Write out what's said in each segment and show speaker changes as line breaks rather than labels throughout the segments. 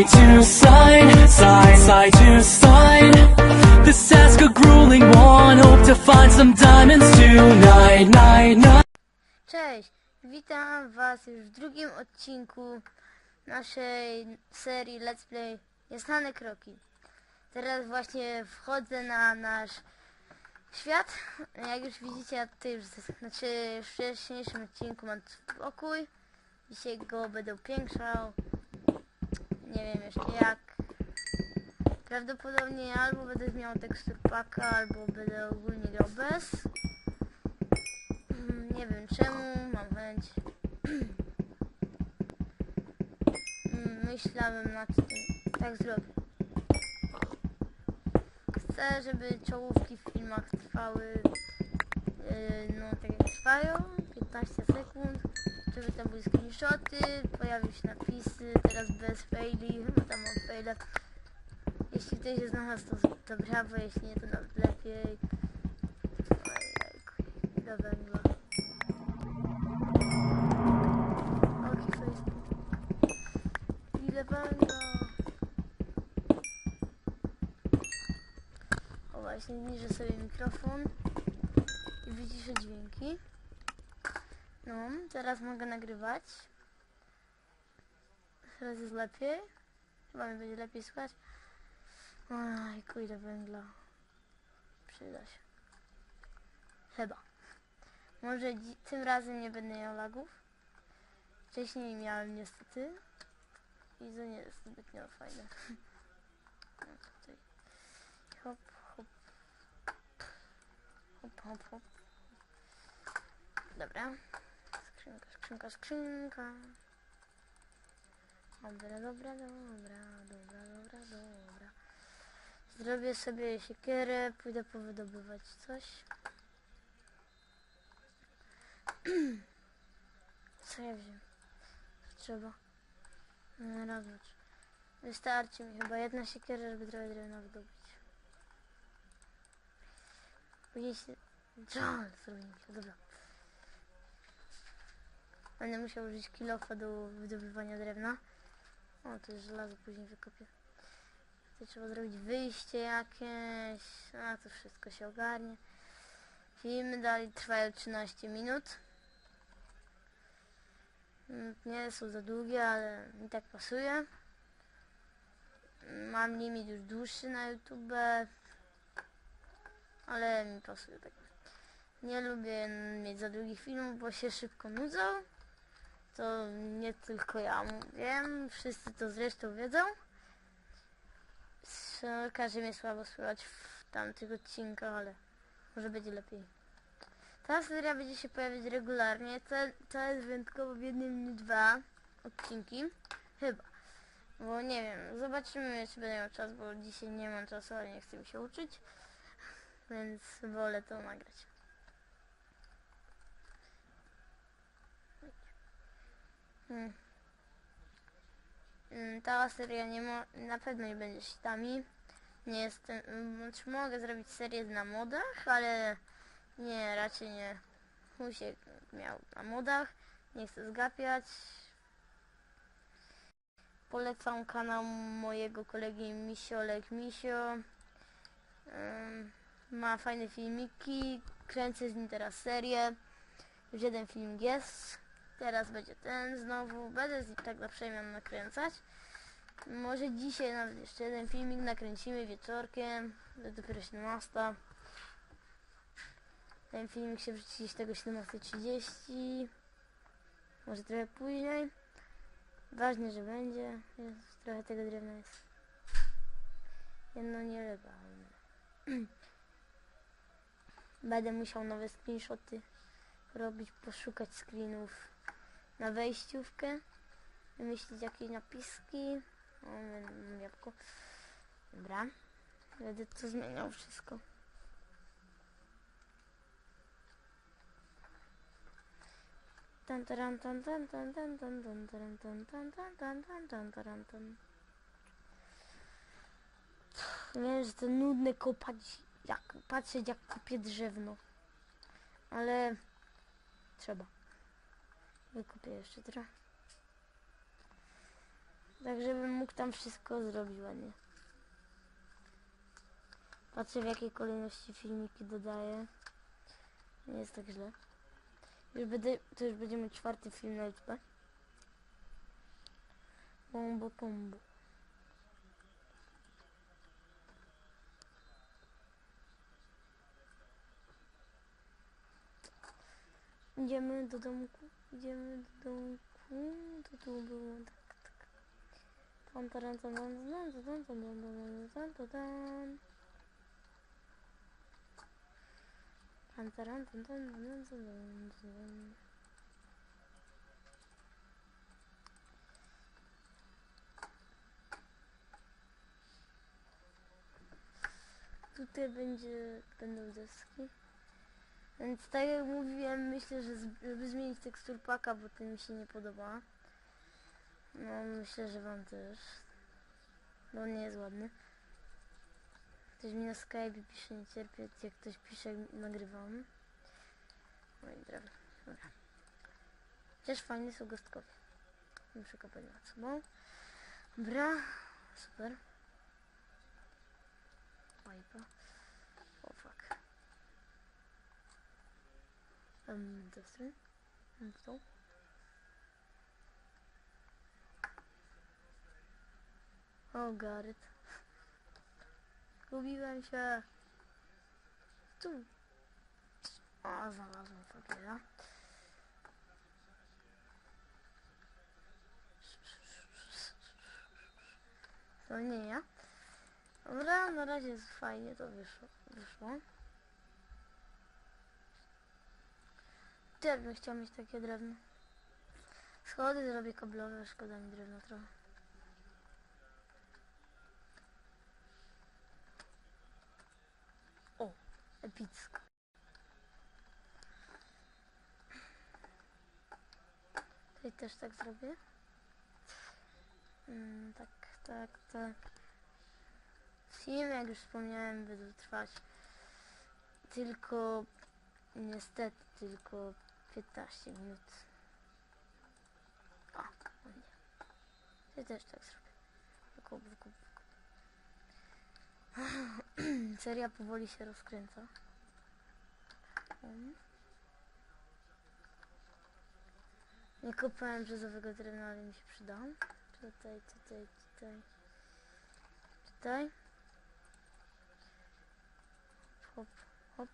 Side to side, side, side to side. This task a grueling one. Hope to find some diamonds tonight, night, night.
Cześć, witam Was już w drugim odcinku naszej serii Let's Play Jasnane Kroki. Teraz właśnie wchodzę na nasz świat. Jak już widzicie, ja tutaj już, znaczy w wcześniejszym odcinku mam spokój. Dzisiaj go będę upiększał. Nie wiem jeszcze jak. Prawdopodobnie albo będę zmieniał tekstur paka, albo będę ogólnie grał bez. Mm, Nie wiem czemu, mam chęć. Mm, Myślałem nad tym, tak zrobię. Chcę, żeby czołówki w filmach trwały, yy, no tak jak trwają, 15 sekund, żeby tam były screenshoty, pojawiły się napisy, teraz bez faili, chyba tam mam faile. Jeśli ktoś na nas, to, to brawo, jeśli nie, to nawet lepiej. Ojejku, ile węgla. Oki Facebook. Ile węgla. O właśnie, zniżę sobie mikrofon i wyciszę dźwięki. No, teraz mogę nagrywać. Teraz jest lepiej. Chyba mi będzie lepiej słychać. Oj, ile węgla. Przyda się. Chyba. Może tym razem nie będę miał lagów. Wcześniej miałem niestety. I to nie jest zbytnio fajne. No, tutaj. Hop, hop. Hop, hop, hop. Dobra. Skrzynka, skrzynka, skrzynka. Dobra, dobra, dobra, dobra, dobra, dobra. Zrobię sobie siekierę, pójdę powydobywać coś. Co ja wziąłem? Co trzeba? No, trzy. Wystarczy mi chyba jedna siekiera, żeby trochę drewna wydobyć. Później się... John, zrobię mi się, dobra. Będę musiał użyć kilofa do wydobywania drewna. O, to jest żelazo, później wykopię. Tutaj trzeba zrobić wyjście jakieś. A to wszystko się ogarnie. Filmy dalej trwają 13 minut. Mm, Nie są za długie, ale mi tak pasuje. Mam limit już dłuższy na YouTube. Ale mi pasuje tak. Nie lubię mieć za długich filmów, bo się szybko nudzą. To nie tylko ja wiem, wszyscy to zresztą wiedzą. Każe mnie słabo słychać w tamtych odcinkach, ale może będzie lepiej. Ta seria będzie się pojawiać regularnie. To, to jest wyjątkowo w jednym dwa odcinki. Chyba. Bo nie wiem, zobaczymy czy będę miał czas, bo dzisiaj nie mam czasu, ale nie chcę mi się uczyć. Więc wolę to nagrać. Hmm. Mm, Ta seria nie mo- na pewno nie będzie sitami. Nie jestem, mm, znaczy mogę zrobić serię na modach, ale nie, raczej nie. Husiek miał na modach, nie chcę zgapiać. Polecam kanał mojego kolegi Misiolek Misio. Ym, ma fajne filmiki, kręcę z nim teraz serię. Już jeden film jest. Teraz będzie ten znowu. Będę z tak na przemian nakręcać. Może dzisiaj nawet jeszcze jeden filmik nakręcimy wieczorkiem. To dopiero 17. Ten filmik się wrzuci z tego 17.30. Może trochę później. Ważne, że będzie. Jest, trochę tego drewna jest. Jedno nielegalne. Będę musiał nowe screenshoty robić, poszukać screenów na wejściówkę, wymyślić jakieś napiski. O, jabłko. Dobra. Będę to zmieniał wszystko. Tan taran tan tan tan tan tan tan taran tan tan tan tan tan tan taran tan. Wiem, że to nudne kopać, jak patrzeć jak kopie drzewno. Ale trzeba. Wykupię jeszcze trochę. Tak, żebym mógł tam wszystko zrobić ładnie. Patrzę w jakiej kolejności filmiki dodaję. Nie jest tak źle. Już będę, to już będziemy czwarty film na YouTube. Bombo combo. Idziemy do domku, idziemy do domku, to tu było tak, tak. Tam, tam, tam, tam, tam, tam, tam, tam, tam, tam, tam, tam, tam, tam, tam. Tutaj będzie, będą deski. Więc tak jak mówiłem, myślę, że żeby zmienić tekstur paka, bo ten mi się nie podoba. No myślę, że wam też. Bo on nie jest ładny. Ktoś mi na Skype pisze nie cierpię, jak ktoś pisze nagrywam. No i dobra. dobra. Chociaż są gostkowie. Muszę kopać nad sobą. Dobra, super. Pipa. O fuck. Um, do strony. Um, w tą. O, Garet. Gubiłem się. Tu. O, znalazłem fakiera. To nie ja. Dobra, na razie jest fajnie to wyszło. wyszło. Też bym chciał mieć takie drewno. Schody zrobię kablowe, szkoda mi drewna trochę. O, epicko. Tutaj też tak zrobię. Mm, tak, tak, tak. Film, jak już wspomniałem, będzie trwać tylko, niestety, tylko 15 minut. O, o nie. Ja też tak zrobię. Wykup, wykup, wykup. Seria powoli się rozkręca. Um. Nie kupowałem brzozowego drewna, ale mi się przydał. Tutaj, tutaj, tutaj. Tutaj. Hop. Hop.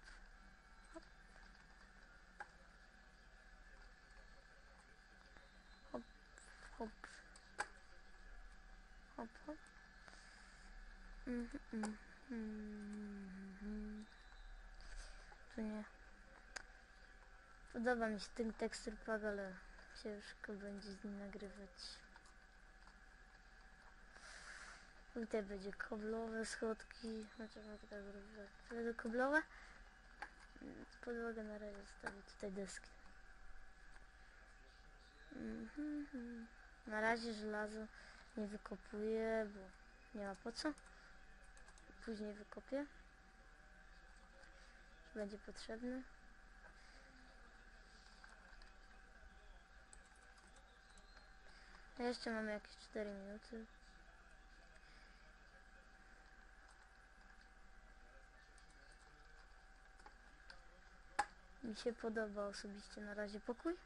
Hop, hop. Hop, hop. Mhm, mhm, mhm. Tu nie. Podoba mi się ten tekstur pack, ale ciężko będzie z nim nagrywać. Tutaj będzie koblowe schodki. Znaczy mogę tak zrobić. Będą koblowe. Podłogę na razie zostawię tutaj deski. Na razie żelazo nie wykopuję, bo nie ma po co. Później wykopię. Będzie potrzebne. A jeszcze mamy jakieś 4 minuty. Mi się podoba osobiście na razie pokój.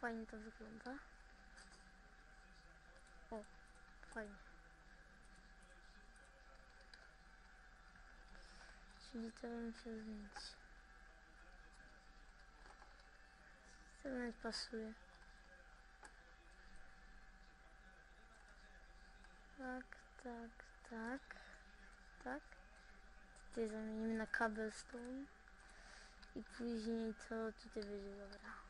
Fajnie to wygląda. O, fajnie. Czyli to chciał zmienić. To nawet pasuje. Tak, tak, tak, tak. Tutaj zamienimy na cobblestone. I później to tutaj będzie dobra.